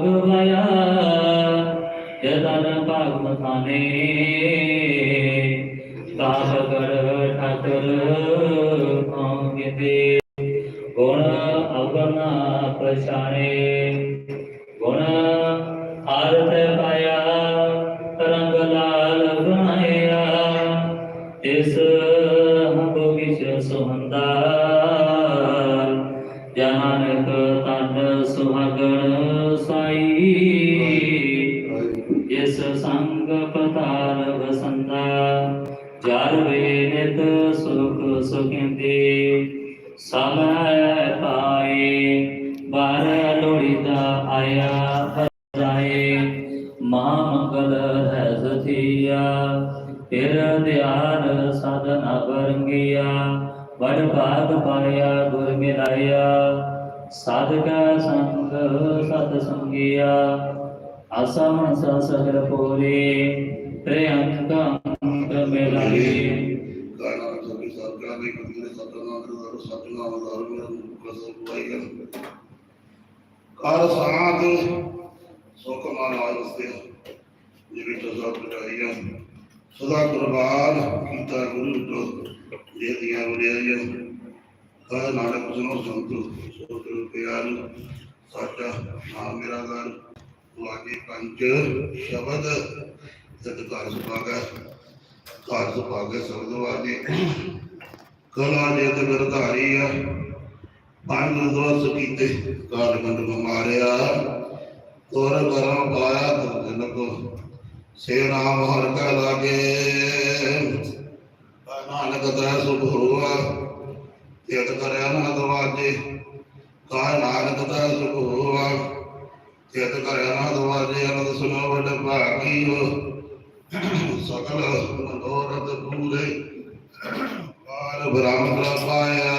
ਭਗਵਾਇਆ ਜਤਨ ਭਾਗ ਮਖਾਨੇ ਤਾਪ ਕਰ ਠਾਕਰ ਲੋੜੀਦਾ ਆਇਆ ਜਾਏ ਮਹਾਮੰਗਲ ਹੈ ਸਥਿਆ, ਫਿਰ ਧਿਆਨ ਸਾਧਨਾ ਵਰੰਗਿਆ ਵਡ ਭਾਗ ਪਾਇਆ ਗੁਰ ਮਿਲਾਇਆ, ਸਾਧਕਾ ਸੰਗ ਸਤ ਸੰਗਿਆ ਆਸਮਨ ਸਸਗਰ ਪੂਰੇ ਤ੍ਰਿਅੰਕ ਅੰਕ ਮਿਲਾਏ। ਗਾਣਾ ਸਭੀ ਸਾਧਕਾਂ ਦੇ ਕੰਦੇ ਸਤਨਾਮ ਗੁਰੂ ਸਤਨਾਮ ਗੁਰੂ ਕਸਮ ਸੁਖ ਮਨ ਆਇਸਤੇ ਜਿਵੇਂ ਤਜ਼ਾ ਪਟਾਈਆਂ ਸਦਾ ਕੁਰਬਾਨ ਕੀਤਾ ਗੁਰੂ ਤੋਂ ਦੇ ਦੀਆਂ ਵਡਿਆਈਆਂ। ਕਹ ਨਾਨਕ ਸੁਨੋ ਸੰਤੋ ਸੋ ਪਿਆਰ, ਸਾਚਾ ਨਾਮ ਮੇਰਾ ਘਰ। ਵਾਗੇ ਪੰਜ ਸ਼ਬਦ ਸਤਿਕਾਰ ਸੁਭਾਗਾ, ਘਰ ਸੁਭਾਗੇ ਸ਼ਬਦ ਵਾਗੇ ਕਲਾ ਜੇ ਤੇ ਗਰਧਾਰੀ ਆ ਪੰਜ ਦੋਸ ਕੀਤੇ, ਕਾਲ ਮੰਡ ਮਾਰਿਆ। ਤੋਰ ਕਰਮ ਪਾਇਆ ਤੁਮ ਕੋ ਸੇ ਨਾਮ ਹਰ ਕਾ ਲਾਗੇ। ਨਾਨਕ ਦਾ ਸੁਖ ਹੋਆ ਤਿਤ ਕਰਿਆ ਨਾ ਦਵਾਜੇ। ਕਾ ਨਾਨਕ ਦਾ ਸੁਖ ਹੋਆ ਤਿਤ ਕਰਿਆ ਨਾ ਦਵਾਜੇ, ਅਨੰਦ ਸੁਨੋ ਵਡ ਭਾਗੀਓ। ਸਕਲ ਮਨੋਰਥ ਪੂਰੇ ਪਾਰ ਬ੍ਰਹਮ ਪਾਇਆ।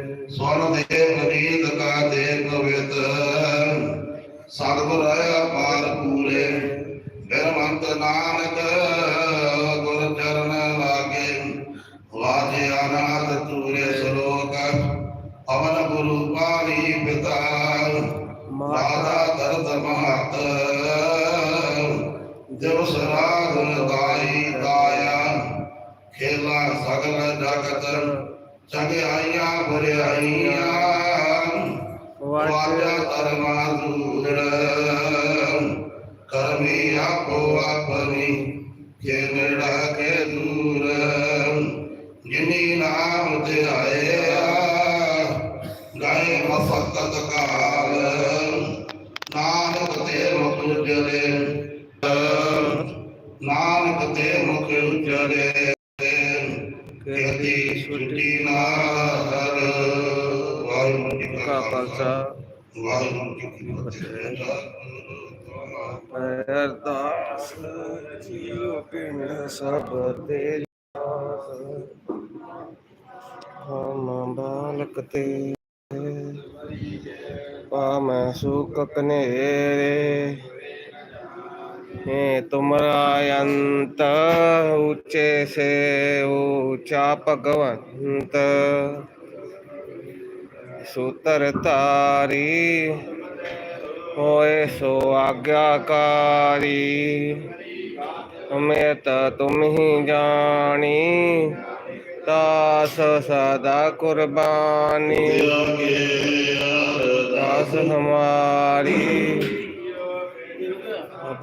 ਲਾਗੇ ਵਾਜੇ ਅਨਾਦ ਤੂਰੇ ਸਵਰ ਦੇ ਪਨੀਤ ਕਾ ਤੇ ਭਵਿਤ ਸਤਿਗੁਰ ਰਹਾ ਪਾਰ ਪੂਰੇ ਨਿਰਵੰਤ ਨਾਨਕ, ਗੁਰ ਚਰਨ ਲਾਗੇ। ਵਾਜੇ ਅਨਾਦ ਤੂਰੇ ਸ਼ਲੋਕ ਅਵਨ ਗੁਰੂ ਪਾਣੀ ਪਿਤਾ ਮਾਤਾ ਦਰਦ ਮਹਤ ਦਿਵਸ ਰਾਗ ਦਾਈ ਦਾਇਆ ਖੇਲਾ ਸਗਲ ਜਗਤ ਚੰਗਿਆਈਆਂ ਬੁਰਿਆਈਆਂ ਵਾਜਾ ਧਰਮਾ ਦੂਰ। ਕਰਮੀ ਆਪੋ ਆਪਣੀ ਕੇ ਨੇੜਾ ਕੇ ਦੂਰ। ਜਿਨੀ ਨਾਮ ਤੇ ਆਇਆ ਗਾਏ ਮਸਕਤ ਕਾਲ। ਨਾਨਕ ਤੇ ਮੁਖ ਉਜਲੇ ਨਾਨਕ ਤੇ ਮੁਖ ਉਜਲੇ ਕਹਤੀ ਛੁੱਟੀ ਨਾ ਵਾਹਿਗੁਰੂ ਜੀ ਕਾ ਖਾਲਸਾ। ਵਾਹਿਗੁਰੂ ਜੀ ਕੀ ਫਤਿਹ। ਅਰਦਾਸ ਜੀਉ ਪਿਨ ਸਭ ਤੇ ਹਮ ਬਾਲਕ ਤੇ ਪਾਮੈ ਸੁਖ ਕਨੇਰੇ હે તુમરા અંત ઊંચે છે ઊંચા ભગવંત સૂતર તારી ਹੋਏ ਸੋ ਆਗਿਆਕਾਰੀ। ਮੈਂ ਤਾਂ ਤੁਮ ਹੀ ਜਾਣੀ ਤਾਸ ਸਦਾ ਕੁਰਬਾਨੀ। ਤਾਸ ਹਮਾਰੀ।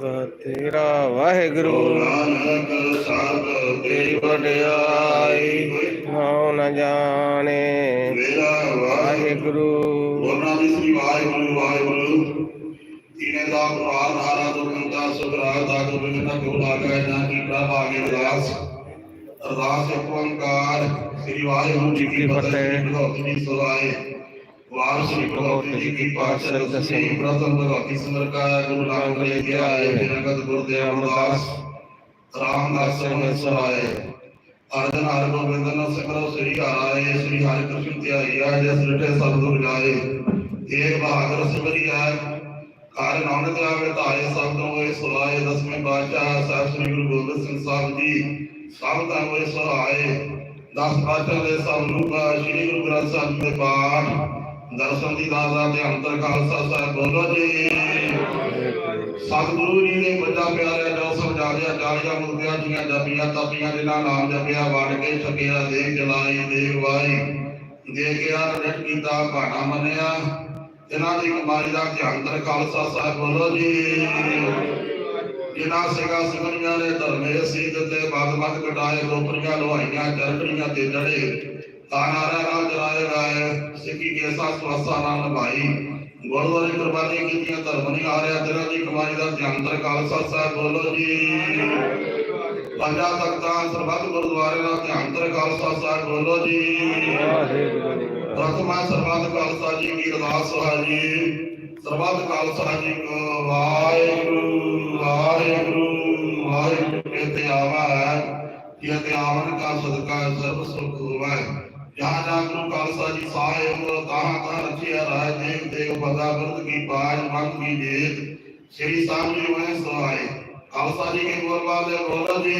ਨਾਮ ਤੇਰਾ ਵਾਹਿਗੁਰੂ। ਨਾਨਕ ਸਭ ਤੇਰੀ ਵਡਿਆਈ ਹਉ ਨ ਜਾਣੇ। ਮੇਰਾ ਵਾਹਿਗੁਰੂ। ਬੋਲਣਾ ਦੀ ਸ੍ਰੀ ਵਾਹਿਗੁਰੂ ਵਾਹਿਗੁਰੂ। ਤੀਨੇ ਦਾ ਪਾਰ ਹਾਰਾ ਦੁਖੰਤਾ ਸੁਖਰਾ ਦਾ ਗੋਬਿੰਦ ਦਾ ਗੁਣ ਆਗੈ ਨਾ ਕੀ ਪ੍ਰਭ ਆਗੇ ਉਦਾਸ ਅਰਦਾਸ। ਓੰਕਾਰ। ਸ੍ਰੀ ਵਾਹਿਗੁਰੂ ਜੀ ਕੀ ਫਤਿਹ। ਸਲਾਏ ਵਾਰ ਸ੍ਰੀ ਭਗਵਤੀ ਜੀ ਕੀ ਪਾਤਸ਼ਾਹ ਦਸਵੀਂ ਪ੍ਰਥਮ ਭਗਵਤੀ ਸਿਮਰ ਕਾ, ਗੁਰੂ ਨਾਨਕ ਲੈ ਕੇ ਆਏ ਜਗਤ ਗੁਰਦੇਵ ਅਮਰਦਾਸ, ਰਾਮਦਾਸ ਸਿੰਘ ਸਹਾਏ ਅਰਜਨ ਹਰਿ ਗੋਬਿੰਦ ਨੂੰ ਸਿਮਰੋ, ਸ੍ਰੀ ਹਰਾਏ ਸ੍ਰੀ ਹਰਿ ਕ੍ਰਿਸ਼ਨ ਧਿਆਈਆ ਜਿਸ ਰਿਟੇ ਸਤਿਗੁਰ ਜਾਏ। ਏਕ ਬਹਾਦਰ ਸਿਮਰਿਆ ਕਾਰ ਨਾਨਕ ਆਵੇ ਧਾਰੇ ਸਭ ਤੋਂ ਹੋਏ, ਸੁਲਾਏ। ਦਸਵੇਂ ਪਾਤਸ਼ਾਹ ਸਾਹਿਬ ਸ੍ਰੀ ਗੁਰੂ ਦਸ ਪਾਤਸ਼ਾਹ ਦੇ ਸਭ ਰੂਪ ਸ੍ਰੀ ਗੁਰੂ ਗ੍ਰੰਥ ਸਾਹਿਬ ਦੇ ਪਾਠ। ਦਰਸ਼ਨ ਦੀ ਦਾਦਾ ਤੇ ਅੰਤਰ ਖਾਲਸਾ ਸਾਹਿਬ ਬੋਲੋ ਜੀ। ਸਤਿਗੁਰੂ ਜੀ ਨੇ ਬੱਚਾ ਪਿਆਰਿਆ ਜੋ ਸਮਝਾ ਦਿਆ ਚਾਲੀਆਂ ਮੁਕਤੀਆਂ ਜਪੀਆਂ, ਤਪੀਆਂ ਜਿਨ੍ਹਾਂ ਨਾਮ ਜਪਿਆ ਵੜ ਕੇ ਛਕਿਆ ਦੇਖ ਜਲਾਈ ਦੇਖ ਵਾਈ। ਦੇ ਕੇ ਰਟ ਕੀਤਾ, ਬਾਣਾ ਮੰਨਿਆ। ਇਹਨਾਂ ਦੀ ਕਮਾਈ ਦਾ ਧਿਆਨ ਦਰ ਖਾਲਸਾ ਸਾਹਿਬ ਬੋਲੋ ਜੀ। ਜਿਨ੍ਹਾਂ ਸਿੰਘਾਂ ਸਿੰਘਣੀਆਂ ਨੇ ਧਰਮੇ ਸੀਤ ਤੇ ਬਦ ਬਦ ਕਟਾਏ, ਗੋਪਰੀਆਂ ਲੋਹਾਈਆਂ ਚਰਖੜੀਆਂ ਤੇ ਜੜੇ ਤਾਨਾਰਾ ਨਾਲ ਜਲਾਏ ਗਏ ਸਿੱਖੀ ਕੇ ਸਾਥ ਸਵਾਸਾ ਨਾਲ ਨਿਭਾਈ ਗੁਰਦੁਆਰੇ ਕੁਰਬਾਨੀ ਕੀਤੀਆਂ ਧਰਮ ਨਹੀਂ ਆ ਰਿਹਾ ਤੇਰਾ ਦੀ ਕਮਾਈ ਦਾ ਧਿਆਨ ਦਰ ਖਾਲਸਾ ਸਾਹਿਬ ਬੋਲੋ ਜੀ। ਪੰਜਾਂ ਤਖਤਾਂ ਸਰਬੱਤ ਗੁਰਦੁਆਰੇ ਦਾ ਧਿਆਨ ਦਰ ਖਾਲਸਾ ਸਾਹਿਬ ਬੋਲੋ ਜੀ। ਵਾਹਿਗੁਰੂ ਪ੍ਰਥਮਾ ਸਰਬੱਤ ਖਾਲਸਾ ਜੀ ਕੀ ਅਰਦਾਸ ਹੈ ਜੀ। ਸਰਬੱਤ ਖਾਲਸਾ ਜੀ ਕੋ ਵਾਹਿਗੁਰੂ ਵਾਹਿਗੁਰੂ ਵਾਹਿਗੁਰੂ ਕੇ ਤੇ ਆਵਾ ਹੈ ਕਿ ਤੇ ਆਵਨ ਕਾ ਸਦਕਾ ਸਰਬ ਸੁਖ ਹੋਵੇ। ਜਹਾਂ ਜਹਾਂ ਗੁਰੂ ਖਾਲਸਾ ਜੀ ਸਾਹਿਬ ਤਾਹਾਂ ਤਾਹਾਂ ਰਚਿਆ ਰਾਜ ਦੇਵ ਦੇਵ ਬਦਾ ਬਰਦ ਕੀ ਬਾਜ ਮਨ ਕੀ ਜੇਤ। ਸ੍ਰੀ ਸਾਹਿਬ ਜੀ ਮੈਂ ਸਹਾਏ। ਖਾਲਸਾ ਜੀ ਕੇ ਬੋਲ ਵਾਲੇ ਬੋਲੋ ਜੀ।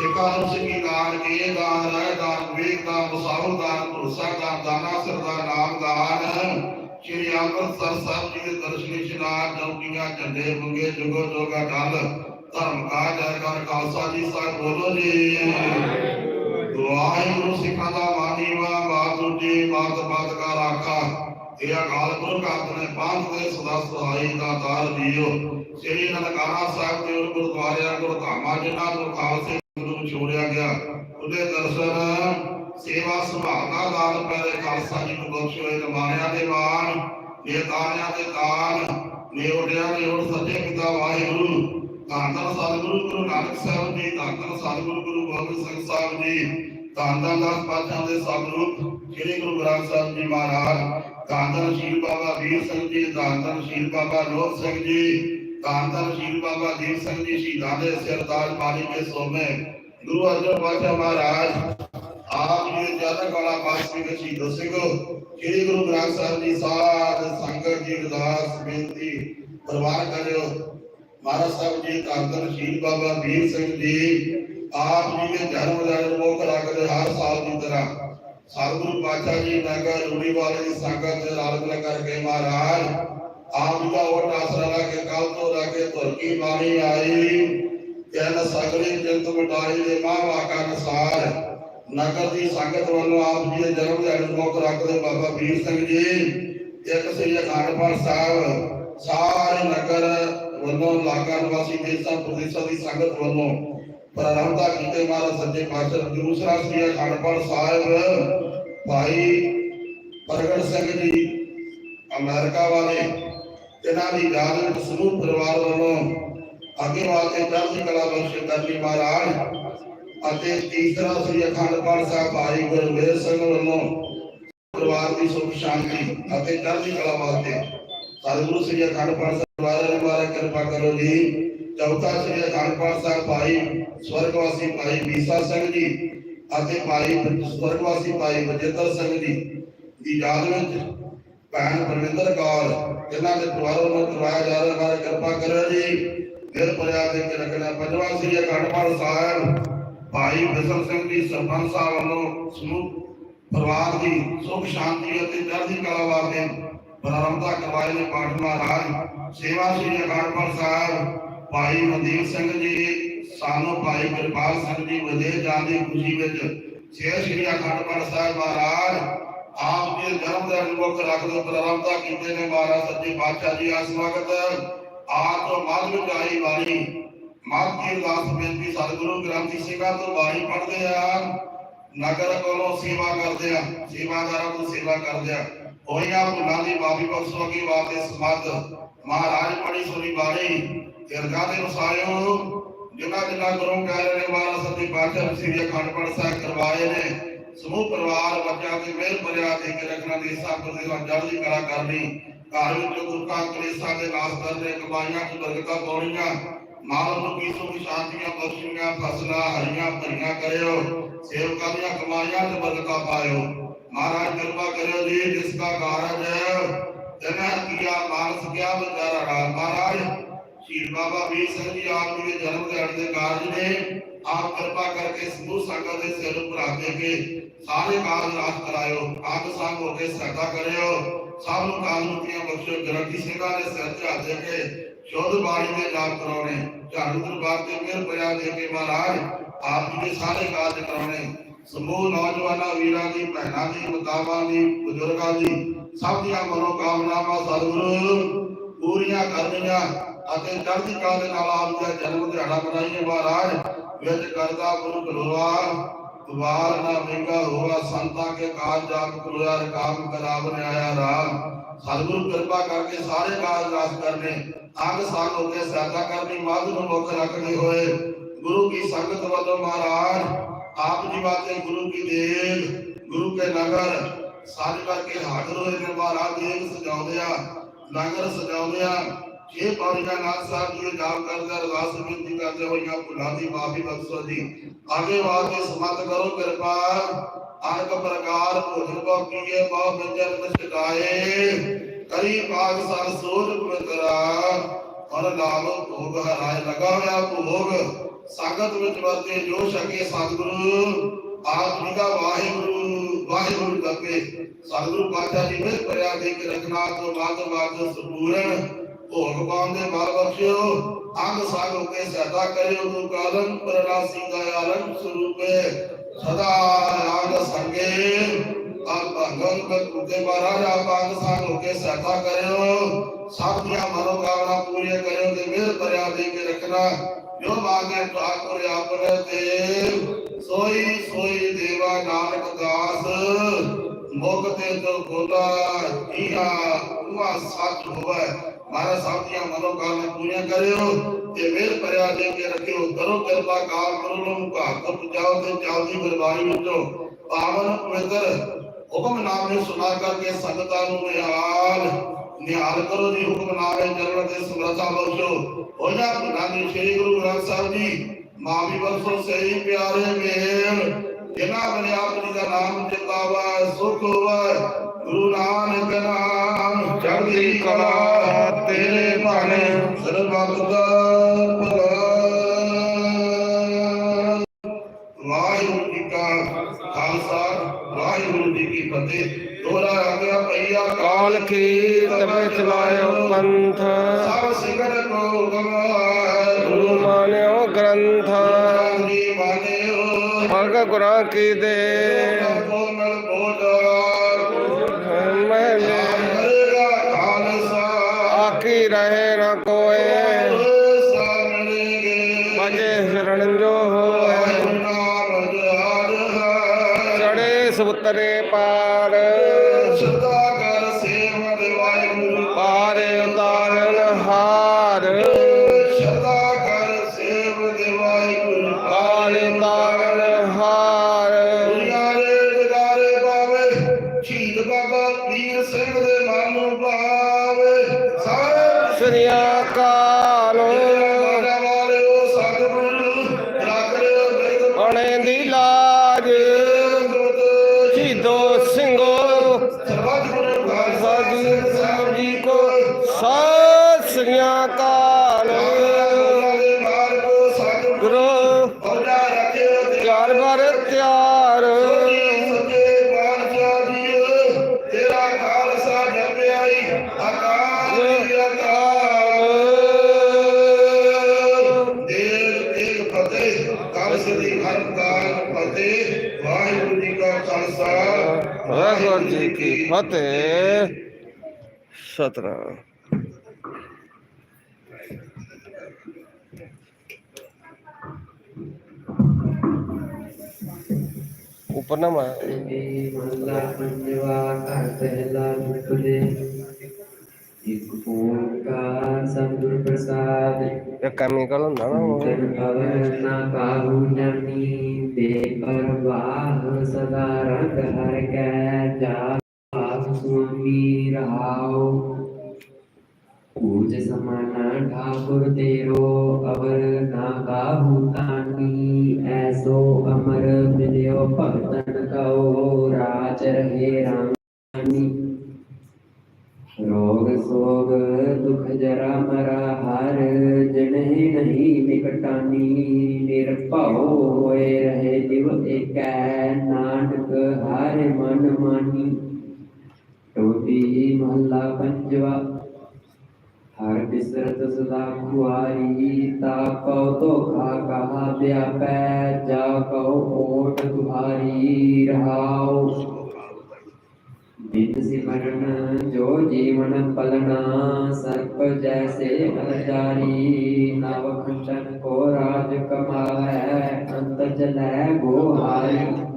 ਸਿੱਖਾਂ ਨੂੰ ਸਿੱਖੀ ਦਾਨ ਕੀਏ, ਦਾਨ ਰਹਿ ਦਾਨ ਵੇਖ ਦਾਨ ਮੁਸਾਫਰ ਦਾਨ ਭਰੋਸਾ, ਦਾਨ ਦਾਨਾ ਸਰਦਾਰ ਨਾਮ ਦਾਨ। ਸ਼੍ਰੀ ਅੰਮ੍ਰਿਤਸਰ ਸਾਹਿਬ ਜੀ ਦੇ ਦਰਸ਼ਨ ਇਸ਼ਨਾਨ ਚੌਕੀਆਂ, ਝੰਡੇ ਬੁੰਗੇ ਜੁਗੋ ਜੋਗਾ ਢਲ। ਧਰਮ ਕਾ ਜੈਕਾਰ ਖਾਲਸਾ ਜੀ ਸਾਹਿਬ ਬੋਲੋ ਜੀ। ਵਾਹਿਗੁਰੂ ਸਿੱਖਾਂ ਦਾ ਮਾਨੀਵਾ ਬਾਤ ਜੀ ਬਾਤ ਬਾਤ ਕਾ ਰਾਖਾ ਇਹ ਅਕਾਲ ਪੁਰਖ ਆਪਣੇ ਪੰਥ ਦੇ ਸਦਾ ਸਹਾਈ ਦਾ ਦਾਰ ਜੀਓ ਸ੍ਰੀ ਨਨਕਾਣਾ ਸਾਹਿਬ ਦੇ ਗੁਰਦੁਆਰਿਆਂ, ਗੁਰਧਾਮਾਂ, ਜਿਨ੍ਹਾਂ ਨੂੰ ਖਾਲਸੇ ਨੂੰ ਛੋੜਿਆ ਗਿਆ, ਉਹਦੇ ਦਰਸ਼ਨ, ਸੇਵਾ ਸੁਭਾਅ ਦਾ ਦਾਨ ਪੈਰੇ ਖਾਲਸਾ ਜੀ ਨੂੰ ਬਖਸ਼ ਨਮਾਨਿਆਂ ਦੇ ਮਾਨ ਨੇਤਾਰਿਆਂ ਦੇ ਤਾਨ ਨੇਉਟਿਆਂ ਦੇ ਸੱਚੇ ਪਿਤਾ ਵਾਹਿਗੁਰੂ, ਧੰਨ ਸਤਿਗੁਰੂ, ਗੁਰੂ ਨਾਨਕ ਸਾਹਿਬ ਜੀ ਧੰਨ ਸਤਿਗੁਰੂ ਗੁਰੂ ਗੋਬਿੰਦ ਸਿੰਘ ਸਾਹਿਬ ਜੀ ਧੰਨ ਧੰਨ ਦਸ ਪਾਤਸ਼ਾਹਾਂ ਦੇ ਸਭ ਰੂਪ ਸ੍ਰੀ ਗੁਰੂ ਗ੍ਰੰਥ ਸਾਹਿਬ ਜੀ ਮਹਾਰਾਜ ਧੰਨ ਧੰਨ ਸ਼ੀਲ ਬਾਬਾ ਵੀਰ ਸਿੰਘ ਜੀ ਧੰਨ ਧੰਨ ਸ਼ੀਲ ਬਾਬਾ ਲੋਕ ਸਿੰਘ ਜੀ ਧੰਨ ਧੰਨ ਸ਼ੀਲ ਬਾਬਾ ਦੀਪ ਸਿੰਘ ਜੀ, ਸ਼ਹੀਦਾਂ ਦੇ ਸਿਰਤਾਜ ਬਾਣੀ ਕੇ ਸੋਮੇ, ਗੁਰੂ ਅਰਜਨ ਪਾਤਸ਼ਾਹ ਮਹਾਰਾਜ, ਆਪ ਜੀ ਜਨ ਕਾਲਾ ਪਾਸ ਸਿੰਘ ਸ਼ਹੀਦ ਸਿੰਘ, ਸ੍ਰੀ ਗੁਰੂ ਗ੍ਰੰਥ ਸਾਹਿਬ ਜੀ ਸਾਧ ਸੰਗਤ ਜੀ ਅਰਦਾਸ ਬੇਨਤੀ ਪ੍ਰਵਾਨ ਕਰਿਓ। ਮਹਾਰਾਜ ਸਾਹਿਬ ਜੀ ਧੰਨ ਧੰਨ ਸ਼ਹੀਦ ਬਾਬਾ ਵੀਰ ਸਿੰਘ ਜੀ ਆਪ ਜੀ ਜਨਮ ਦਿਨ ਮੁੱਖ ਰੱਖਦੇ ਹਰ ਸਾਲ ਦੀ ਸਤਿਗੁਰੂ ਪਾਤਸ਼ਾਹ ਜੀ ਨਗਰ, ਰੂੜੀ ਵਾਲੇ ਦੀ ਸੰਗਤ ਦੇ ਰਲ ਮਿਲ ਕਰਕੇ ਮਹਾਰਾਜ, ਆਪ ਦਾ ਉਹ ਆਸਰਾ ਲਾ ਕੇ ਕੱਲ ਤੋਂ ਲੈ ਕੇ ਧਰਤੀ ਬਾਣੀ ਆਈ। ਤਿੰਨ ਸਗਲੇ ਜਿੰਤ ਮਟਾਈ ਦੇ ਮਹਾਵਾਕਾ ਅਨੁਸਾਰ ਨਗਰ ਦੀ ਸੰਗਤ ਵੱਲੋਂ ਆਪ ਜੀ ਦੇ ਜਨਮ ਦਿਨ ਨੂੰ ਰੱਖਦੇ ਬਾਬਾ ਵੀਰ ਸਿੰਘ ਜੀ, ਇੱਕ ਸ੍ਰੀ ਅਖੰਡ ਸਾਹਿਬ, ਸਾਰੇ ਨਗਰ ਵੱਲੋਂ ਲਾਗਾ ਨਿਵਾਸੀ ਦੇਸਾਂ ਪ੍ਰਦੇਸ਼ਾਂ ਦੀ ਸੰਗਤ ਵੱਲੋਂ ਪ੍ਰਾਰੰਭਤਾ ਕੀਤੇ ਮਹਾਰਾਜ ਸੱਚੇ ਪਾਤਸ਼ਾਹ ਦੂਸਰਾ ਸ੍ਰੀ ਅਖੰਡ ਸਾਹਿਬ। ਭਾਈ ਪ੍ਰਗਟ ਸਿੰਘ ਜੀ, ਅਮਰੀਕਾ ਵਾਲੇ ਇਹਨਾਂ ਦੀ ਯਾਦ ਵਿੱਚ ਸਮੂਹ ਪਰਿਵਾਰ ਵੱਲੋਂ ਅੱਗੇ ਵਾਸਤੇ ਚੜ੍ਹਦੀ ਕਲਾ ਬਖਸ਼ ਕਰਨੀ ਮਹਾਰਾਜ ਅਤੇ ਤੀਸਰਾ ਸ੍ਰੀ ਅਖੰਡ ਸਾਹਿਬ ਭਾਈ ਗੁਰਮੇਲ ਸਿੰਘ ਵੱਲੋਂ ਪਰਿਵਾਰ ਦੀ ਸੁਖ ਸ਼ਾਂਤੀ ਅਤੇ ਚੜ੍ਹਦੀ ਕਲਾ ਵਾਸਤੇ ਸਤਿਗੁਰੂ ਸ੍ਰੀ ਅਖੰਡ ਪਾਠ ਸਾਹਿਬ ਵਾਲਿਆਂ ਕਿਰਪਾ ਕਰੋ ਜੀ। ਚੌਥਾ ਸ੍ਰੀ ਅਖੰਡ ਪਾਠ ਸਾਹਿਬ ਭਾਈ ਸਵਰਗਵਾਸੀ ਭਾਈ ਬੀਸਾ ਸਿੰਘ ਜੀ ਅਤੇ ਭਾਈ ਸਵਰਗਵਾਸੀ ਭਾਈ ਬਜਿੰਦਰ ਸਿੰਘ ਜੀ ਦੀ ਯਾਦ ਵਿੱਚ ਭੈਣ ਪਰਵਿੰਦਰ ਕੌਰ, ਜਿਨ੍ਹਾਂ ਦੇ ਪਰਿਵਾਰ ਵੱਲੋਂ ਕਰਵਾਇਆ ਜਾ ਰਿਹਾ ਮਾਰਾ ਕਿਰਪਾ ਕਰੋ ਜੀ। ਦਿਲ ਪਰਿਆ ਦੇ ਰੱਖਣਾ ਪੰਜਵਾਂ ਸ੍ਰੀ ਅਖੰਡ ਪਾਠ ਸਾਹਿਬ, ਭਾਈ ਬਿਸਲ ਸਿੰਘ ਜੀ, ਸਰਪੰਚ ਸਾਹਿਬ ਵੱਲੋਂ ਸਮੂਹ ਪਰਿਵਾਰ ਦੀ ਸੁਖ, ਸ਼ਾਂਤੀ ਅਤੇ ਚੜ੍ਹਦੀ ਕਲਾ ਵਾਸਤੇ ਪ੍ਰਾਰੰਭਤਾ ਕਰਵਾਏ ਨੇ ਪਾਠ ਮਹਾਰਾਜ। ਸੇਵਾ ਸ੍ਰੀ ਅਖੰਡ ਪਾਠ ਸਾਹਿਬ ਭਾਈ ਮਨਦੀਪ ਸਿੰਘ ਜੀ, ਸਾਨੂੰ ਭਾਈ ਕਿਰਪਾਲ ਸਿੰਘ ਜੀ ਵਿਦੇਸ਼ ਜਾਣ ਦੀ ਖੁਸ਼ੀ ਵਿੱਚ ਛੇ ਸ੍ਰੀ ਅਖੰਡ ਪਾਠ ਸਾਹਿਬ ਮਹਾਰਾਜ, ਆਪ ਦੇ ਜਨਮ ਦਿਨ ਮੁੱਖ ਰੱਖਦੇ ਪ੍ਰਾਰੰਭਤਾ ਕੀਤੇ ਨੇ ਮਹਾਰਾਜ, ਸੱਚੇ ਪਾਤਸ਼ਾਹ ਜੀ ਆ ਸਵਾਗਤ। ਆਪ ਤੋਂ ਮੱਧ ਵਿੱਚ ਆਈ ਬਾਣੀ ਅਰਦਾਸ ਬੇਨਤੀ ਸਤਿਗੁਰੂ ਗ੍ਰੰਥੀ ਸਿੰਘਾਂ ਤੋਂ ਬਾਣੀ ਪੜ੍ਹਦੇ ਆ, ਨਗਰ ਕੋਲੋਂ ਸੇਵਾ ਕਰਦੇ ਆ, ਸੇਵਾਦਾਰਾਂ ਤੋਂ ਸੇਵਾ ਕਰਦੇ ਆ। ਹੋਈਆਂ ਭੁੱਲਾਂ ਦੀ ਮਾਫੀ ਬਖਸ਼ੋ ਕੀ ਵਾਤੇ ਸਮੱਧ ਮਹਾਰਾਜ ਪੜੀ ਸੁਣੀ ਬਾਣੀ ਕਿਰਗਾ ਦੇ ਵਸਾਇਓ, ਜਿਨ੍ਹਾਂ ਜਿਨ੍ਹਾਂ ਗੁਰੂ ਕਹਿ ਰਹੇ ਨੇ ਮਹਾਰਾਜ ਸੱਚੇ ਪਾਤਸ਼ਾਹ ਸ੍ਰੀ ਅਖੰਡ ਪਾਠ ਸਾਹਿਬ ਕਰਵਾਏ ਨੇ, ਸਮੂਹ ਪਰਿਵਾਰ ਬੱਚਿਆਂ ਦੀ ਮਿਹਰ, ਭਰਿਆ ਦੇ ਕੇ ਰੱਖਣਾ ਦੀ ਸਭ ਦੇ ਨਾਲ ਜਲਦੀ ਕਰਾ ਕਰਨੀ, ਘਰ ਵਿੱਚ ਦੁੱਖਾਂ ਕਲੇਸ਼ਾਂ ਦੇ ਨਾਸ ਕਰਨੇ ਕਮਾਈਆਂ ਚ ਬਰਕਤਾਂ ਪਾਉਣੀਆਂ, ਮਾਨਵ ਨੂੰ ਕੀ ਸੁਖ, ਸ਼ਾਂਤੀਆਂ ਬਖਸ਼ੀਆਂ ਫਸਲਾਂ, ਹਰੀਆਂ ਭਰੀਆਂ ਕਰਿਓ, ਸੇਵਕਾਂ ਦੀਆਂ ਕਮਾਈਆਂ ਚ ਬਰਕਤਾਂ ਪਾਇਓ। ਮਹਾਰਾਜ ਕਿਰਪਾ ਕਰਿਓ ਜੀ, ਜਿਸ ਦਾ ਕਾਰਜ ਤਨਾ ਕੀਆ ਮਾਨਸ ਕਿਆ ਵਿਚਾਰਾ ਰਾਮ ਮਹਾਰਾਜ ਸ਼ਹੀਦ ਬਾਬਾ ਵੀਰ ਸਿੰਘ ਜੀ ਆਪ ਜੀ ਦੇ ਜਨਮ ਦਿਹਾੜੇ ਦੇ ਕਾਰਜ ਨੇ ਆਪ ਕਿਰਪਾ ਕਰਕੇ ਸਮੂਹ ਸੰਗਤ ਦੇ ਸਿਰ ਉੱਪਰ ਹੱਥ ਕੇ ਸਾਰੇ ਕਾਰਜ ਰਾਸ ਕਰਾਇਓ, ਆਪ ਸੰਗ ਹੋ ਕੇ ਸਹਾਇਤਾ ਕਰਿਓ। ਸਭ ਨੂੰ ਕਾਲਮੁਕਤੀਆਂ ਬਖਸ਼ੋ ਗਰੰਟੀ ਸਿੰਘਾਂ ਦੇ ਸਿਰ ਤੇ ਦੇ ਕੇ ਸ਼ੁੱਧ ਬਾਣੀ ਦੇ ਜਾਪ ਕਰਾਉਣੇ। ਝਾੜੂ ਦਰਬਾਰ ਤੇ ਮਿਹਰ ਪਿਆ ਦੇ ਕੇ ਮਹਾਰਾਜ, ਆਪ ਜੀ ਦੇ ਸਾਰੇ ਕਾਰਜ ਕਰਾਉਣੇ। ਸਮੂਹ ਨੌਜਵਾਨਾਂ, ਵੀਰਾਂ ਦੀ, ਭੈਣਾਂ ਦੀ, ਮਾਤਾਵਾਂ ਦੀ, ਬਜ਼ੁਰਗਾਂ ਦੀ, ਸਭ ਦੀਆਂ ਮਨੋ ਕਾਮਨਾਵਾਂ ਸਤਿਗੁਰੂ ਪੂਰੀਆਂ ਕਰਨੀਆਂ। ਅਤੇ ਚੜ੍ਹਦੀ ਕਲਾ ਦੇ ਨਾਲ ਆਪ ਦਾ ਜਨਮ ਦਿਹਾੜਾ ਮਨਾਈਏ ਮਹਾਰਾਜ। ਵਿੱਚ ਕਰਦਾ ਗੁਰੂ ਬਲੋਆ ਦੁਆਰ ਨਾ ਮਹਿੰਗਾ ਹੋਆ ਸੰਤਾਂ ਕੇ ਕਾਜ ਜਾਪ ਕੁਲਿਆ ਰਕਾਮ ਕਰਾਵਨ ਆਇਆ ਰਾਮ ਸਤਿਗੁਰੂ ਕਿਰਪਾ ਕਰਕੇ ਸਾਰੇ ਕਾਜ ਰਾਸ ਕਰਨੇ। ਅੰਗ ਸੰਗ ਹੋ ਕੇ ਸਹਾਇਤਾ ਕਰਨੀ ਮੱਧ ਨੂੰ ਮੁੱਖ ਰੱਖਦੇ ਹੋਏ। ਗੁਰੂ ਕੀ ਸੰਗਤ ਵੱਲੋਂ ਮਹਾਰਾਜ, ਆਪ ਜੀ ਵਾਸਤੇ ਗੁਰੂ ਕੀ ਦੇਗ, ਗੁਰੂ ਕੇ ਨਗਰ। ਸਾਰੇ ਕਰਕੇ ਹਾਜ਼ਰ ਹੋਏ ਨੇ ਮਹਾਰਾਜ, ਦੇਗ ਸਜਾਉਂਦੇ ਆ ਲੰਗਰ ਸਜਾਉਂਦੇ ਆ ਛੇ ਪੌੜੀਆਂ ਨਾਲ ਸਾਹਿਬ ਜੀ ਜਾਪ ਕਰਦੇ ਅਰਦਾਸ ਬੇਨਤੀ ਕਰਦੇ ਹੋਈਆਂ ਭੁੱਲਾਂ ਦੀ ਮਾਫੀ ਬਖਸ਼ੋ ਜੀ। ਆਗੇ ਵਾਸਤੇ ਸਮਤ ਕਰੋ ਕਿਰਪਾ। ਅਨਕ ਪ੍ਰਕਾਰ ਭੋਜਨ ਕੋ ਕੀਏ, ਬਹੁ ਬੰਜਨ ਨਿਸ਼ਟਾਏ ਕਰੀ ਪਾਗ ਸਰ ਸੋਧ ਪਵਿੱਤਰਾ ਔਰ ਲਾਭ ਭੋਗ ਹਰਾਏ, ਲਗਾ ਹੋਇਆ ਭੋਗ। ਸੰਗਤ ਵਿੱਚ ਵਰਤੇ ਜੋ ਛਕੇ ਸਤਿਗੁਰੂ। ਆਪ ਜੀ ਦਾ ਵਾਹਿਗੁਰੂ ਵਾਹਿਗੁਰੂ ਕਰਕੇ ਸਤਿਗੁਰੂ ਪਾਤਸ਼ਾਹ ਜੀ ਨੇ ਪਰਿਆ ਦੇ ਕੇ ਤੋਂ ਬਾਅਦ ਬਾਅਦ ਸੰਪੂਰਨ ਭੋਗ ਪਾਉਂਦੇ ਬਲ ਬਖਸ਼ਿਓ ਅੰਗ ਸੰਗ ਹੋ ਕੇ ਸਹਾਇਤਾ ਕਰਿਓ ਗੁਰੂ ਕਾਲਮ ਪ੍ਰਣਾਸੀ ਦਇਆਲੰ ਸਰੂਪੇ। ਸਦਾ ਰਾਗ ਸੰਗੇ ਆਪ ਭਗਵਾਨ ਬਖੁਦੇ ਮਹਾਰਾਜ, ਆਪ ਅੰਗ ਸੰਗ ਹੋ ਕੇ ਸਹਾਇਤਾ ਕਰਿਓ। ਸਭ ਦੀਆਂ ਮਨੋ ਕਾਮਨਾ ਪੂਰੀਆਂ ਕਰਿਓ ਤੇ ਮਿਹਰ ਭਰਿਆ ਦੇ ਕੇ ਰੱਖਣਾ। ਜੋ ਮਾਗੇ ਠਾਕੁਰ ਆਪਣੇ ਤੇ। ਸੋਈ ਸੋਈ ਦੇਵਾ ਨਾਨਕ ਦਾਸ ਮੁਕਤੇ ਤੋਂ ਖੋਲਾ ਇਹਾ ਉਹਾ ਸੱਚ ਹੋਵੇ। ਮਹਾਰਾਜ ਸਾਹਿਬ ਦੀਆਂ ਮਨੋ ਕਾਮਨਾ ਪੂਰੀਆਂ ਕਰਿਓ ਤੇ ਮਿਹਰ ਭਰਿਆ ਦੇ ਕੇ ਰੱਖਿਓ। ਕਰੋ ਕਿਰਪਾ ਕਾਲ ਕਰੋ ਨੂੰ ਘਰ ਤੋਂ ਪਹੁੰਚਾਓ ਤੇ ਚਲਦੀ ਬਰਬਾਰੀ ਵਿੱਚੋਂ ਪਾਵਨ, ਪਵਿੱਤਰ ਹੁਕਮ ਨਾਮੇ ਸੁਣਾ ਕਰਕੇ ਸੰਗਤਾਂ ਨੂੰ ਨਿਹਾਲ। ਨਿਹਾਲ ਕਰੋ ਜੀ, ਹੁਕਮ ਨਾਮੇ ਚੱਲਣ ਤੇ ਸਮਰੱਥਾ ਬਖਸ਼ੋ। ਹੋ ਜਾ ਨਾਮੇ ਸ੍ਰੀ ਗੁਰੂ ਗ੍ਰੰਥ ਸਾਹਿਬ ਜੀ। ਮਾਵੀ ਬਖਸ਼ੋ, ਸਹੀ ਪਿਆਰੇ ਮੇਰ। ਜਿਨ੍ਹਾਂ ਬਨੇ ਆਪ ਜੀ ਦਾ ਨਾਮ ਚਿਤਾਵਾ ਸੁਖ ਹੋਵੇ। ਗੁਰੂ ਨਾਨਕ ਨਾਮ ਚੜ੍ਹਦੀ ਕਲਾ ਤੇਰੇ ਭਾਣੇ ਸਰਬੱਤ ਦਾ ਭਲਾ। ਵਾਹਿਗੁਰੂ ਜੀ ਕਾ ਖਾਲਸਾ ਵਾਹਿਗੁਰੂ ਜੀ ਕੀ ਫਤਿਹ। ਦੋਹਰਾ ਆ ਗਿਆ ਪਈਆ ਕਾਲ ਕੀਰਤ ਵਿੱਚ ਲਾਇਓ ਪੰਥ। ਸਭ ਸਿਗਰ ਕੋ ਗਵਾਏ ਗੁਰੂ ਮਾਨਿਓ ਗ੍ਰੰਥ। ਜੀ ਮਾਨਿਓ। ਮਰਗ ਗੁਰਾਂ ਕੀ ਦੇ। ਜੀ ਕੀ ਫਤਿਹ ਸਤਨਾਮ ਉੱਪਰ ਨਾ ਮੈਂ ਜੀ ਮਹਲਾ ਪੰਜਵਾ ਘਰ ਪਹਿਲਾ ਠਾਕੁਰ ਤੇਰੋ ਅਵਰ ਨਾ ਕਾਹੂ ਤਾਨੀ ਐਸੋ ਅਮਰ ਮਿਲਿਓ ਭਗਤਨ ਕਉ, ਰਾਜ ਰਹੇ ਰਾਮਨੀ ਰੋਗ ਸੋਗ ਦੁਖ ਜਰਾ ਮਰਾ ਹਰ ਜਨਹਿ ਨਹੀਂ ਨਿਕਟਾਨੀ। ਨਿਰਭਉ ਹੋਏ ਰਹੇ ਜਿਵ ਏਕੈ, ਨਾਨਕ ਹਰਿ ਮਨ ਮਾਨੀ। ਟੋਟੀ ਮਹੱਲਾ ਪੰਜਵਾ ਬਿਸਰਤ ਸਦਾ ਖੁਆਰੀ, ਤਾ ਕਉ ਧੋਖਾ ਕਹਾ ਵਿਆਪੈ ਜਾ ਕਉ ਓਟ ਤੁਹਾਰੀ, ਰਹਾਉ। ਬਿਨ ਸਿਮਰਨ ਜੋ ਜੀਵਨ ਪਲਣਾ, ਸਰਪ ਜੈਸੇ ਅਲਜਾਰੀ ਨਵ ਖੰਡਨ ਕੋ ਰਾਜ ਕਮਾਵੈ, ਅੰਤ ਚਲੈ ਗੋਹਾਰੀ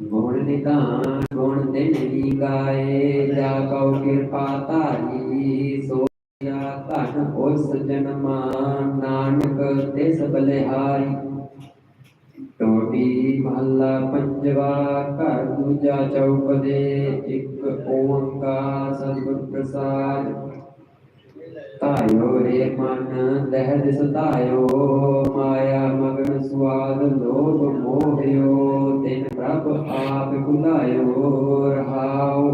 ਗੁਣ ਨਿਧਾਨ, ਗੁਣ ਦਿਨ ਗਾਏ, ਜਾ ਕਉ ਕਿਰਪਾ ਧਾਰੀ ਸੋ ਯਾ ਧਨ ਉਸ ਜਨਮਾ ਨਾਨਕ ਤਿਸ ਬਲਿਹਾਰੀ ਟੋਟੀ ਮਹੱਲਾ ਪੰਜਵਾ, ਘਰ ਦੂਜਾ ਚੌਕ ਦੇ ਇੱਕ ਓੰਕਾਰ ਸਤਿਗੁਰ ਪ੍ਰਸਾਦ ਤਾਇਓ ਰੇ ਮਨ ਦਹਿ ਦਿਸ ਤਾਇਓ ਮਾਇਆ ਮਗਨ ਸਵਾਦ ਲੋਭ ਮੋਹਿਓ, ਤਿਨ ਪ੍ਰਭ ਆਪ ਬੁਲਾਇਓ ਰਹਾਉ।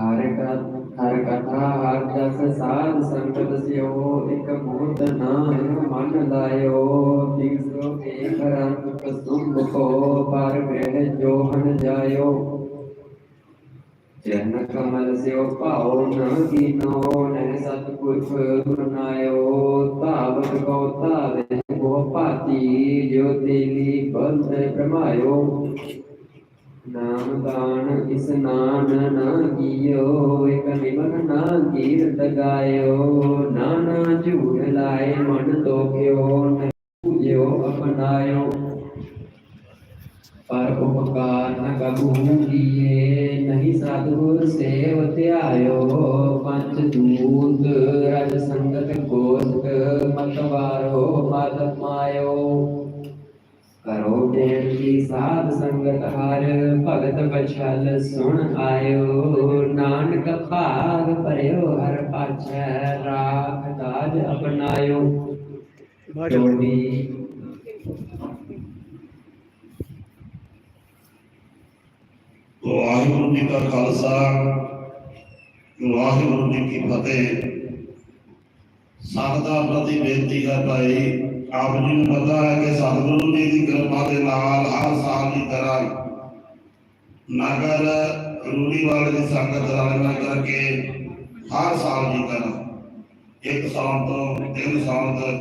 ਹਰ ਕਥ ਹਰ ਕਥਾ, ਹਰ ਜਸ ਸਾਧ ਸੰਗਤ ਸਿਓ, ਇਕ ਮੂਰਤ ਨਾਮ ਮਨ ਲਾਇਓ। ਜਿਸੋ ਏਕ ਰੰਗ ਕਸੁੰਭ ਕੋ, ਪਰ ਗ੍ਰਹਿ ਜੋਹਨ ਜਾਇਓ। ਜਨ ਕਮਲ ਸਿਓ ਭਾਉ ਨ ਕੀਨੋ ਨਹਿ ਸਤ ਪੁਰਖ ਗੁਰਨਾਇਓ ਧਾਵਤ ਕੋ ਧਾਵੇ ਕੋ ਭਾਤੀ ਜੋ ਤੇਲੀ ਬੰਦ ਪ੍ਰਮਾਇਓ ਨਾਮ ਦਾਨ ਇਸਨਾਨ ਨਾ ਕੀਓ, ਇਕ ਨਿਮਨ ਨਾ ਕੀਰਤ ਗਾਇਓ। ਨਾਨਾ ਝੂਠ ਲਾਏ ਮਨ ਦੋਖਿਓ ਨਹੀਂ ਪੂਜਿਓ ਅਪਨਾਇਓ ਪਰ ਉਪਕਾਰ ਨ ਕਬੂ ਕੀਏ ਨਹੀਂ ਸਤਿਗੁਰ ਸੇਵ ਧਿਆਇਓ। ਪੰਜ ਦੂਤ ਰਜ ਸੰਗਤ ਗੋਸਤ ਮਤਵਾਰੋ ਮਤ ਮਾਇਓ। ਕਰੋ ਬੇਨਤੀ ਸਾਧ ਸੰਗਤ ਹਰ ਭਗਤ ਬਛਲ ਸੁਣ ਆਇਓ। ਨਾਨਕ ਭਾਗ ਭਰਿਓ ਹਰ ਪਾਛੈ ਰਾਖ ਤਾਜ ਅਪਨਾਇਓ ਜੋੜੀ ਵਾਹਿਗੁਰੂ ਜੀ ਕਾ ਖਾਲਸਾ, ਵਾਹਿਗੁਰੂ ਜੀ ਕੀ ਫਤਿਹ। ਸੰਗਤਾਂ ਪ੍ਰਤੀ ਬੇਨਤੀ ਹੈ ਭਾਈ, ਆਪ ਜੀ ਨੂੰ ਪਤਾ ਹੈ ਕਿ ਸਤਿਗੁਰੂ ਜੀ ਦੀ ਕਿਰਪਾ ਦੇ ਨਾਲ ਹਰ ਸਾਲ ਦੀ ਤਰ੍ਹਾਂ ਨਗਰ, ਰੂੜੀਵਾਲ ਦੀ ਸੰਗਤ ਰਲਣਾ ਕਰਕੇ ਹਰ ਸਾਲ ਦੀ ਤਰ੍ਹਾਂ ਇੱਕ ਸਾਲ ਤੋਂ ਤਿੰਨ ਸਾਲ ਤੱਕ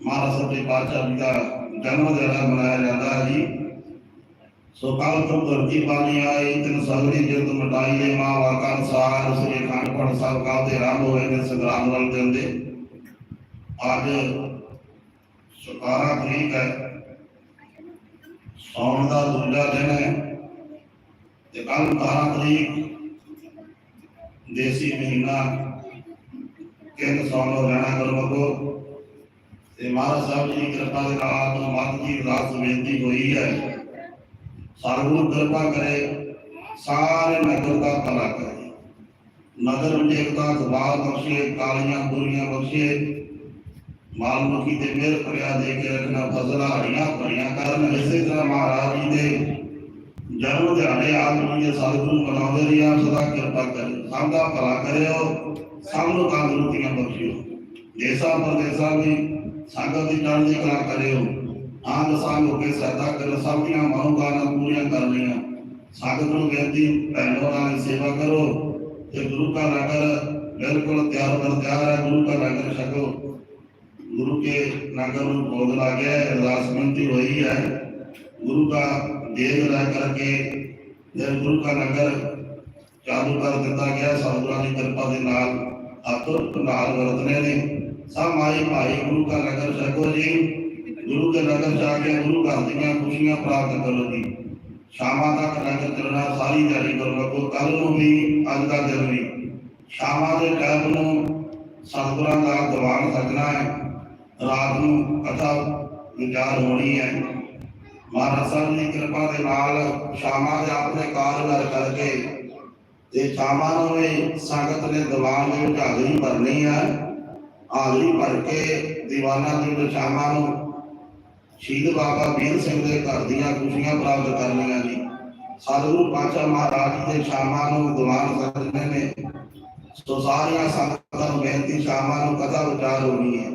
ਮਹਾਰਾਜ ਸੱਚੇ ਪਾਤਸ਼ਾਹ ਜੀ ਦਾ ਜਨਮ ਦਿਹਾੜਾ ਮਨਾਇਆ ਜਾਂਦਾ ਹੈ ਜੀ। ਸੋ ਕਾਲ ਤੋਂ ਧਰਤੀ ਪਾਣੀ ਆਈ, ਤਿਨ ਸਗਰੀ ਜਿੰਦ ਮਟਾਈਏ ਮਾਂ ਵਾਕਰ ਸਾਰ ਸ੍ਰੀ ਖੰਡ ਪੜ ਕਾਲ ਦੇ ਰਾਮ ਹੋਏ ਨੇ, ਸੰਗਰਾਮ ਵਾਲ ਦਿੰਦੇ ਅੱਜ 17 ਤਰੀਕ ਹੈ, ਸੌਣ ਦਾ ਦੂਜਾ ਦਿਨ ਹੈ, ਤੇ ਕੱਲ 18 ਤਰੀਕ, ਦੇਸੀ ਮਹੀਨਾ, ਕਿੰਨ ਸੌਣ ਨੂੰ ਰਹਿਣਾ ਕਰੋ ਤੇ ਮਹਾਰਾਜ ਸਾਹਿਬ ਜੀ ਦੀ ਕਿਰਪਾ ਦੇ ਨਾਲ ਤੋਂ ਮਤ ਅਰਦਾਸ ਬੇਨਤੀ ਹੋਈ ਹੈ। ਸਤਿਗੁਰੂ ਕਿਰਪਾ ਕਰੇ, ਸਾਰੇ ਨਗਰ ਦਾ ਭਲਾ ਕਰੇ। ਨਗਰ ਵਿੱਚ ਏਕਤਾ ਸਵਾਲ ਬਖਸ਼ੇ, ਕਾਲੀਆਂ ਬੁਰੀਆਂ ਬਖਸ਼ੇ। ਮਾਲ ਮੁਖੀ ਤੇ ਮਿਹਰ ਕਰਿਆ ਦੇ ਕੇ ਰੱਖਣਾ ਫਜ਼ਲਾਂ ਹਰੀਆਂ ਭਰੀਆਂ ਕਰਨ, ਇਸੇ ਤਰ੍ਹਾਂ ਮਹਾਰਾਜ ਜੀ ਦੇ ਜਨਮ ਦਿਹਾੜੇ ਆਪ ਜੀ ਦੇ ਸਤਿਗੁਰੂ ਮਨਾਉਂਦੇ ਰਹੀ ਆਪ ਸਦਾ ਕਿਰਪਾ ਕਰੇ। ਸਭ ਦਾ ਭਲਾ ਕਰਿਓ, ਸਭ ਨੂੰ ਤੰਦਰੁਸਤੀਆਂ ਬਖਸ਼ਿਓ। ਦੇਸਾਂ ਪਰਦੇਸਾਂ ਦੀ ਸੰਗਤ ਦੀ ਚੜ੍ਹਦੀ ਕਲਾ ਕਰਿਓ। ਆਨ ਸਾਨ ਹੋ ਕੇ ਸਹਾਇਤਾ ਕਰੋ ਸਭ ਦੀਆਂ ਮਨੋਕਾਮਨਾ ਪੂਰੀਆਂ ਕਰ ਲਈਆਂ। ਸਾਗਤ ਨੂੰ ਬੇਨਤੀ ਭੈਣੋ ਨਾਲ ਸੇਵਾ ਕਰੋ ਤੇ ਗੁਰੂ ਦਾ ਨਗਰ ਬਿਲਕੁਲ ਤਿਆਰ ਬਰ ਤਿਆਰ ਹੈ ਗੁਰੂ ਦਾ ਨਗਰ ਛਕੋ। ਗੁਰੂ ਕੇ ਨਗਰ ਨੂੰ ਗੋਦ ਲਾ ਗਿਆ ਅਰਦਾਸ ਮੰਤੀ ਹੋਈ ਹੈ। ਗੁਰੂ ਦਾ ਦੇਵ ਲਾ ਕਰਕੇ ਜਦ ਗੁਰੂ ਦਾ ਨਗਰ ਚਾਲੂ ਕਰ ਦਿੱਤਾ ਗਿਆ, ਸਤਿਗੁਰਾਂ ਦੀ ਕਿਰਪਾ ਦੇ ਨਾਲ ਅਤੁਰ ਨਾਲ ਵਰਤਨੇ ਨੇ ਸਭ ਮਾਈ ਭਾਈ, ਗੁਰੂ ਦਾ ਨਗਰ ਛਕੋ ਜੀ। ਗੁਰੂ ਕੇ ਨਗਰ ਜਾ ਕੇ ਗੁਰੂ ਘਰ ਦੀਆਂ ਖੁਸ਼ੀਆਂ ਪ੍ਰਾਪਤ ਕਰੋ ਜੀ ਸ਼ਾਮਾਂ ਤੱਕ ਨਗਰ ਚੱਲਣਾ ਸਾਰੀ ਜਾਰੀ ਕਰੋ ਕੋ ਕੱਲ ਨੂੰ ਵੀ ਅੱਜ ਦਾ ਦਿਨ ਵੀ। ਸ਼ਾਮਾਂ ਦੇ ਟਾਈਮ ਨੂੰ ਸਤਿਗੁਰਾਂ ਦਾ ਦੀਵਾਨ ਸਜਣਾ ਹੈ। ਰਾਤ ਨੂੰ ਕਥਾ ਵਿਚਾਰ ਹੋਣੀ ਹੈ। ਮਹਾਰਾਜ ਸਾਹਿਬ ਦੀ ਕਿਰਪਾ ਦੇ ਨਾਲ ਸ਼ਾਮਾਂ ਦੇ ਆਪਣੇ ਕਾਰਗਰ ਕਰਕੇ ਤੇ ਸ਼ਾਮਾਂ ਨੂੰ ਵੀ ਸੰਗਤ ਨੇ ਦੀਵਾਨ ਦੇ ਵਿੱਚ ਹਾਜ਼ਰੀ ਭਰਨੀ ਹੈ। ਹਾਜ਼ਰੀ ਭਰ ਕੇ ਦੀਵਾਨਾਂ ਦੇ ਵਿੱਚ ਸ਼ਾਮਾਂ ਨੂੰ ਸ਼ਹੀਦ ਬਾਬਾ ਵੀਰ ਸਿੰਘ ਦੇ ਘਰ ਦੀਆਂ ਖੁਸ਼ੀਆਂ ਪ੍ਰਾਪਤ ਕਰਨੀਆਂ ਜੀ। ਸਤਿਗੁਰੂ ਪਾਤਸ਼ਾਹ ਮਹਾਰਾਜ ਦੇ ਸ਼ਾਮਾਂ ਨੂੰ ਦੀਵਾਨ ਸੱਜਣੇ ਨੇ। ਸੋ ਸਾਰੀਆਂ ਸੰਗਤਾਂ ਨੂੰ ਬੇਨਤੀ, ਸ਼ਾਮਾਂ ਨੂੰ ਕਥਾ ਵਿਚਾਰ ਹੋਣੀ ਹੈ।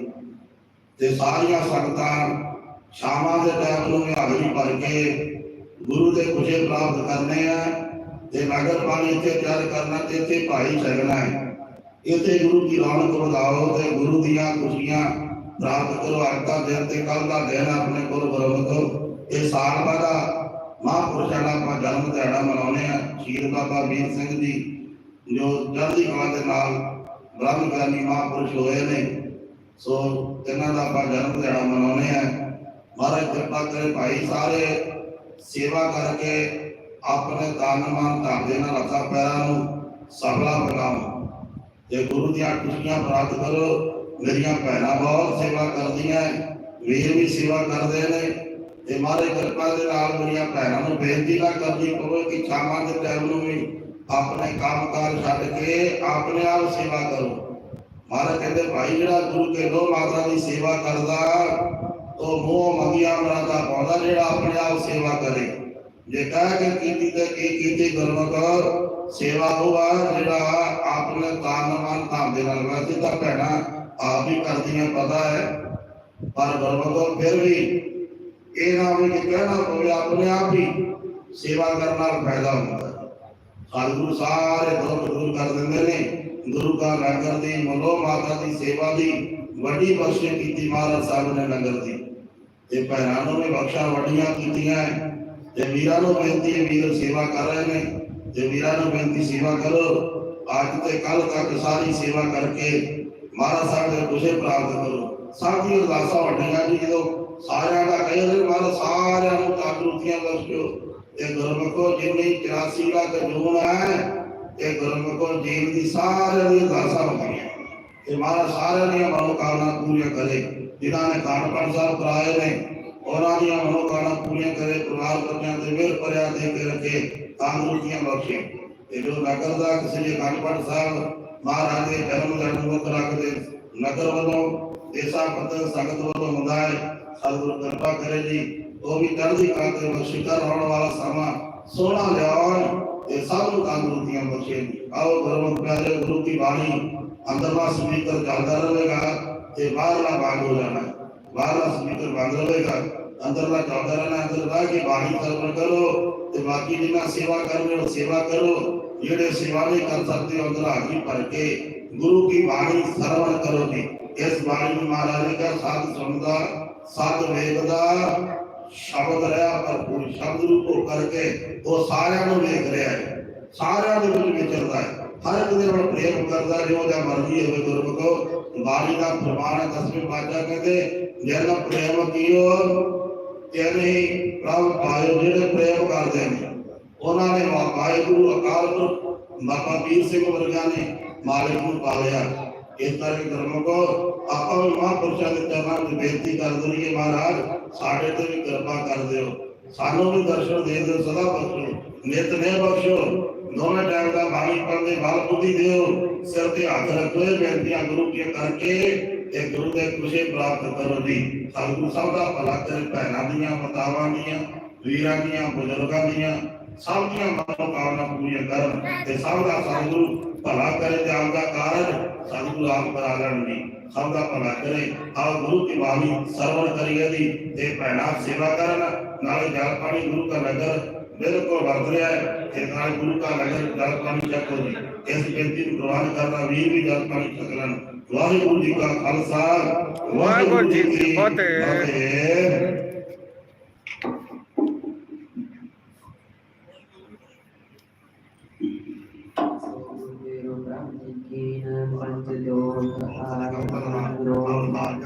ਤੇ ਸਾਰੀਆਂ ਸੰਗਤਾਂ ਸ਼ਾਮਾਂ ਦੇ ਟਾਈਮ ਨੂੰ ਹਾਜ਼ਰੀ ਭਰ ਕੇ ਗੁਰੂ ਦੇ ਖੁਸ਼ੇ ਪ੍ਰਾਪਤ ਕਰਨੇ ਆ। ਤੇ ਨਗਰ ਪਾਣੀ ਇੱਥੇ ਤਿਆਰ ਕਰਨਾ ਤੇ ਇੱਥੇ ਭਾਈ ਛਕਣਾ ਹੈ। ਇੱਥੇ ਗੁਰੂ ਦੀ ਰੌਣਕ ਵਧਾਓ ਤੇ ਗੁਰੂ ਦੀਆਂ ਖੁਸ਼ੀਆਂ ਪ੍ਰਾਪਤ ਕਰੋ ਅੱਜ ਦਾ ਦਿਨ ਤੇ ਕੱਲ ਦਾ ਦਿਨ ਆਪਣੇ ਕੋਲ ਬਰੋਬਰ ਇਹ ਸਾਲ ਬਾਅਦ ਮਹਾਂਪੁਰਸ਼ਾਂ ਦਾ ਆਪਾਂ ਜਨਮ ਦਿਹਾੜਾ ਮਨਾਉਂਦੇ ਆ ਸ਼ਹੀਦ ਬਾਬਾ ਵੀਰ ਸਿੰਘ ਜੀ, ਜੋ ਜਲਦੀ ਕਲਾ ਦੇ ਨਾਲ ਬ੍ਰਹਮ ਗਿਆਨੀ ਮਹਾਂਪੁਰਸ਼ ਹੋਏ ਨੇ। ਸੋ ਇਹਨਾਂ ਦਾ ਆਪਾਂ ਜਨਮ ਦਿਹਾੜਾ ਮਨਾਉਂਦੇ ਆ ਮਹਾਰਾਜ ਕਿਰਪਾ ਕਰੇ ਭਾਈ ਸਾਰੇ ਸੇਵਾ ਕਰਕੇ ਆਪਣੇ ਤਨ ਮਨ ਧਨ ਦੇ ਨਾਲ ਹੱਥਾਂ ਪੈਰਾਂ ਨੂੰ ਸਫਲਾ ਬਣਾਓ ਤੇ ਗੁਰੂ ਦੀਆਂ ਖੁਸ਼ੀਆਂ ਪ੍ਰਾਪਤ ਕਰੋ। ਮੇਰੀਆਂ ਭੈਣਾਂ ਬਹੁਤ ਸੇਵਾ ਕਰਦੀਆਂ ਵੀਰ ਵੀ ਸੇਵਾ ਕਰਦੇ ਨੇ ਤੇ ਮਹਾਰਾਜ ਕਿਰਪਾ ਦੇ ਨਾਲ ਮੇਰੀਆਂ ਭੈਣਾਂ ਨੂੰ ਬੇਨਤੀ ਨਾ ਕਰਨੀ ਪਵੇ ਕਿ ਸ਼ਾਮਾਂ ਦੇ ਟਾਈਮ ਨੂੰ ਵੀ ਆਪਣੇ ਕੰਮਕਾਰ ਛੱਡ ਕੇ ਆਪਣੇ ਆਪ ਸੇਵਾ ਕਰੋ। ਮਹਾਰਾਜ ਕਹਿੰਦੇ, ਭਾਈ, ਜਿਹੜਾ ਗੁਰੂ ਕੇ ਲੋ ਮਾਤਾ ਦੀ ਸੇਵਾ ਕਰਦਾ, ਉਹ ਮੋਹ ਮੰਗਿਆ ਮਰਾਦਾ ਪਾਉਂਦਾ, ਜਿਹੜਾ ਆਪਣੇ ਆਪ ਸੇਵਾ ਕਰੇ। ਜੇ ਕਹਿ ਕੇ ਕੀਤੀ ਤੇ ਕੀ ਕੀਤੀ ਗੁਰਮੁਖ ਸੇਵਾ ਹੋਵਾ ਜਿਹੜਾ ਆਪਣੇ ਤਨ ਮਨ ਧਨ ਦੇ ਨਾਲ ਵੈਸੇ ਤਾਂ ਭੈਣਾਂ ਆਪ ਹੀ ਕਰਦੀਆਂ ਪਤਾ ਹੈ ਪਰ ਗੁਰਮੁਖ ਫਿਰ ਵੀ ਇਹ ਨਾ ਹੋਵੇ ਕਿ ਕਹਿਣਾ ਪਵੇ ਆਪਣੇ ਆਪ ਹੀ ਸੇਵਾ ਕਰਨ ਨਾਲ ਫਾਇਦਾ ਹੁੰਦਾ ਹੈ ਸਤਿਗੁਰੂ ਸਾਰੇ ਦੁੱਖ ਦੂਰ ਕਰ ਦਿੰਦੇ ਨੇ ਗੁਰੂ ਕਾ ਲੰਗਰ ਦੀ ਮਨੋ ਮਾਤਾ ਦੀ ਸੇਵਾ ਦੀ ਵੱਡੀ ਬਖਸ਼ਿਸ਼ ਕੀਤੀ ਮਹਾਰਾਜ ਸਾਹਿਬ ਨੇ ਲੰਗਰ ਦੀ ਤੇ ਭੈਣਾਂ ਨੂੰ ਵੀ ਬਖਸ਼ਾਂ ਵੱਡੀਆਂ ਕੀਤੀਆਂ ਤੇ ਵੀਰਾਂ ਨੂੰ ਬੇਨਤੀ ਹੈ ਵੀਰ ਸੇਵਾ ਕਰ ਰਹੇ ਨੇ ਤੇ ਵੀਰਾਂ ਨੂੰ ਬੇਨਤੀ ਸੇਵਾ ਕਰੋ ਅੱਜ ਤੇ ਕੱਲ ਤੱਕ ਸਾਰੀ ਸੇਵਾ ਕਰਕੇ ਮਹਾਰਾਜ ਸਾਹਿਬ ਦੇ ਖੁਸ਼ੇ ਪ੍ਰਾਪਤ ਕਰੋ ਸਭ ਦੀ ਅਰਦਾਸਾਂ ਵੱਡੀਆਂ ਜੀ ਜਦੋਂ ਸਾਰਿਆਂ ਦਾ ਕਹਿੰਦੇ ਮਹਾਰਾਜ ਸਾਰਿਆਂ ਨੂੰ ਤੰਦਰੁਸਤੀਆਂ ਬਖਸ਼ਿਓ ਤੇ ਗੁਰਮੁਖੋ ਜਿੰਨੀ 84 ਲੱਖ ਜੂਨ ਹੈ ਤੇ ਗੁਰਮੁਖੋ ਜੀਵ ਦੀ ਸਾਰਿਆਂ ਦੀ ਅਰਦਾਸਾਂ ਹੁੰਦੀਆਂ ਤੇ ਮਹਾਰਾਜ ਸਾਰਿਆਂ ਦੀਆਂ ਮਨੋਕਾਮਨਾ ਪੂਰੀਆਂ ਕਰੇ ਜਿਨ੍ਹਾਂ ਨੇ ਕਾਣ ਪੰਜ ਸਾਹਿਬ ਕਰਾਏ ਨੇ ਉਹਨਾਂ ਦੀਆਂ ਮਨੋਕਾਮਨਾ ਪੂਰੀਆਂ ਕਰੇ ਪਰਿਵਾਰ ਬੱਚਿਆਂ ਤੇ ਮਿਹਰ ਭਰਿਆ ਦੇ ਕੇ ਰੱਖੇ ਤੰਦਰੁਸਤੀਆਂ ਬਖਸ਼ੇ ਤੇ ਜੋ ਨਗਰ ਦਾ ਕਿਸੇ ਦੇ ਕਾਣ ਸਾਹਿਬ ਮਹਾਰਾਜ ਦੇ ਜਨਮ ਦਿਨ ਨੂੰ ਰੱਖਦੇ, ਨਗਰ ਵੱਲੋਂ ਦੇਸਾਂ ਪੱਤਰ ਸੰਗਤ ਵੱਲੋਂ ਹੁੰਦਾ ਹੈ, ਸਤਿਗੁਰੂ ਕਿਰਪਾ ਕਰੇ ਜੀ। ਉਹ ਵੀ ਚੜ੍ਹਦੀ ਕਲਾ ਤੇ ਬਖਸ਼ਿਕਾਰ ਹੋਣ ਵਾਲਾ ਸਮਾਂ ਸੋਹਣਾ ਲਿਆਉਣ ਤੇ ਸਭ ਨੂੰ ਤੰਦਰੁਸਤੀਆਂ ਬਖਸ਼ੇ ਜੀ। ਆਓ ਗੁਰਮੁਖ ਪਿਆਰੇ, ਗੁਰੂ ਦੀ ਬਾਣੀ ਅੰਦਰਲਾ ਸਪੀਕਰ ਚੱਲਦਾ ਰਹੇਗਾ ਤੇ ਬਾਹਰਲਾ ਬੰਦ ਹੋ ਜਾਣਾ। ਬਾਹਰਲਾ ਸਪੀਕਰ ਬੰਦ ਰਹੇਗਾ, ਅੰਦਰਲਾ ਚੱਲਦਾ ਰਹਿਣਾ। ਅੰਦਰ ਬਹਿ ਕੇ ਬਾਣੀ ਸਰਵਣ ਕਰੋ। ਤੇ ਬਾਕੀ ਜਿਨ੍ਹਾਂ ਸੇਵਾ ਕਰਨੀ ਉਹ ਸੇਵਾ ਕਰੋ ਜਿਹੜੇ ਸੇਵਾ ਨਹੀਂ ਕਰ ਸਕਦੇ ਉਹ ਅੰਦਰ ਹਾਜ਼ਰੀ ਭਰ ਕੇ ਗੁਰੂ ਕੀ ਬਾਣੀ ਸਰਵਣ ਕਰੋ ਜੀ ਇਸ ਬਾਣੀ ਨੂੰ ਮਹਾਰਾਜ ਨੇ ਕਿਹਾ ਸਾਧ ਸੁਣਦਾ ਸਤ ਵੇਖਦਾ ਸ਼ਬਦ ਰਿਹਾ ਭਰਪੂਰ ਸ਼ਬਦ ਨੂੰ ਭੋ ਕਰਕੇ ਉਹ ਸਾਰਿਆਂ ਨੂੰ ਵੇਖ ਰਿਹਾ ਹੈ ਸਾਰਿਆਂ ਦੇ ਵਿੱਚ ਵਿਚਰਦਾ ਹੈ ਹਰ ਇੱਕ ਦੇ ਨਾਲ ਪ੍ਰੇਮ ਕਰਦਾ ਜੋ ਜਾਂ ਮਰਜ਼ੀ ਹੋਵੇ ਗੁਰਮੁਖੋ ਬਾਣੀ ਦਾ ਪ੍ਰਮਾਣ ਹੈ ਦਸਵੇਂ ਪਾਤਸ਼ਾਹ ਕਹਿੰਦੇ ਜਿਹੜਾ ਪ੍ਰੇਮ ਕੀਓ ਤੇਰੇ ਪ੍ਰਭ ਪਾਇਓ ਜਿਹੜੇ ਪ੍ਰੇਮ ਕਰਦੇ ਨੇ, ਉਹਨਾਂ ਨੇ ਵਾਹਿਗੁਰੂ ਅਕਾਲ ਪੁਰਖ, ਬਾਬਾ ਵੀਰ ਸਿੰਘ ਵਰਗਾ ਨੇ ਮਾਲਕ ਨੂੰ ਪਾਲਿਆ। ਇਸ ਕਰਕੇ ਗੁਰਮੁਖੋ ਆਪਾਂ ਵੀ ਮਹਾਂਪੁਰਸ਼ਾਂ ਦੇ ਚਰਨਾਂ ਵਿੱਚ ਬੇਨਤੀ ਕਰ ਦਈਏ ਮਹਾਰਾਜ, ਸਾਡੇ ਤੇ ਵੀ ਕਿਰਪਾ ਕਰ ਦਿਓ। ਸਾਨੂੰ ਵੀ ਦਰਸ਼ਨ ਦੇ ਦਿਓ, ਸਦਾ ਬਖਸ਼ੋ, ਨਿਤ ਨੇ ਬਖਸ਼ੋ। ਦੋਵੇਂ ਟਾਈਮ ਦਾ ਬਾਣੀ ਪੜ੍ਹਦੇ, ਬਲ ਬੁੱਧੀ ਦਿਓ, ਸਿਰ ਤੇ ਹੱਥ ਰੱਖੋ ਬੇਨਤੀਆਂ ਗੁਰੂ ਕੀ ਕਰਕੇ ਤੇ ਗੁਰੂ ਦੇ ਖੁਸ਼ੇ ਪ੍ਰਾਪਤ ਕਰੋ ਜੀ ਸਤਿਗੁਰੂ ਸਭ ਦਾ ਭਲਾ ਕਰੇ, ਭੈਣਾਂ ਦੀਆਂ, ਮਾਤਾਵਾਂ ਦੀਆਂ, ਵੀਰਾਂ ਦੀਆਂ, ਬਜ਼ੁਰਗਾਂ ਦੀਆਂ, ਸਭ ਦੀਆਂ ਮਨੋਕਾਮਨਾ ਪੂਰੀਆਂ ਕਰਨ ਤੇ ਸਭ ਦਾ ਸਤਿਗੁਰੂ ਭਲਾ ਕਰੇ ਤੇ ਆਪ ਦਾ ਕਾਰਜ ਸਤਿਗੁਰੂ ਆਪ ਕਰਾ ਲੈਣ ਦੀ। ਸਭ ਦਾ ਭਲਾ ਕਰੇ ਆਓ ਗੁਰੂ ਦੀ ਬਾਣੀ ਸਰਵਣ ਕਰੀਏ ਦੀ ਤੇ ਭੈਣਾਂ ਸੇਵਾ ਕਰਨ, ਨਾਲੇ ਜਲ ਪਾਣੀ ਗੁਰੂ ਦਾ ਨਗਰ ਬਿਲਕੁਲ ਵਰਤ ਰਿਹਾ ਹੈ। ਤੇ ਨਾਲ ਗੁਰੂ ਦਾ ਨਗਰ ਜਲ ਪਾਣੀ ਚੱਕੋ ਜੀ ਇਸ ਬੇਨਤੀ ਨੂੰ ਪ੍ਰਵਾਨ ਕਰਨਾ ਵੀਰ ਵੀ ਜਲ ਪਾਣੀ ਚੱਕ ਲੈਣ ਵਾਹਿਗੁਰੂ ਜੀ ਕਾ ਖਾਲਸਾ, ਵਾਹਿਗੁਰੂ ਜੀ ਕੀ ਫਤਿਹ। ਫਤਿਹ। ਗੁਰੂ